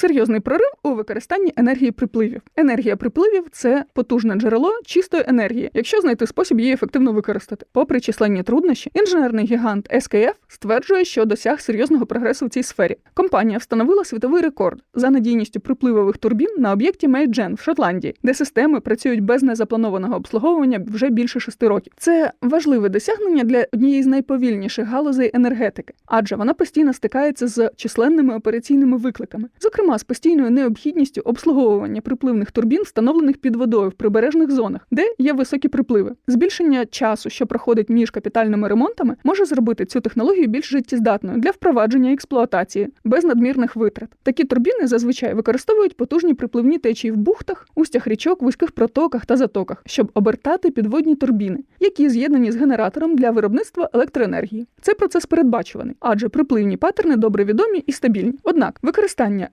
Серйозний прорив у використанні енергії припливів. Енергія припливів це потужне джерело чистої енергії, якщо знайти спосіб її ефективно використати. Попри численні труднощі, інженерний гігант SKF стверджує, що досяг серйозного прогресу в цій сфері. Компанія встановила світовий рекорд за надійністю припливових турбін на об'єкті Мейджен в Шотландії, де системи працюють без незапланованого обслуговування вже більше шести років. Це важливе досягнення для однієї з найповільніших галузей енергетики, адже вона постійно стикається з численними операційними викликами, зокрема з постійною необхідністю обслуговування припливних турбін, встановлених під водою в прибережних зонах, де є високі припливи. Збільшення часу, що проходить між капітальними ремонтами, може зробити цю технологію більш життєздатною для впровадження експлуатації без надмірних витрат. Такі турбіни зазвичай використовують потужні припливні течії в бухтах, устях річок, вузьких протоках та затоках, щоб обертати підводні турбіни, які з'єднані з генератором для виробництва електроенергії. Цей процес передбачуваний, адже припливні паттерни добре відомі і стабільні. Однак використання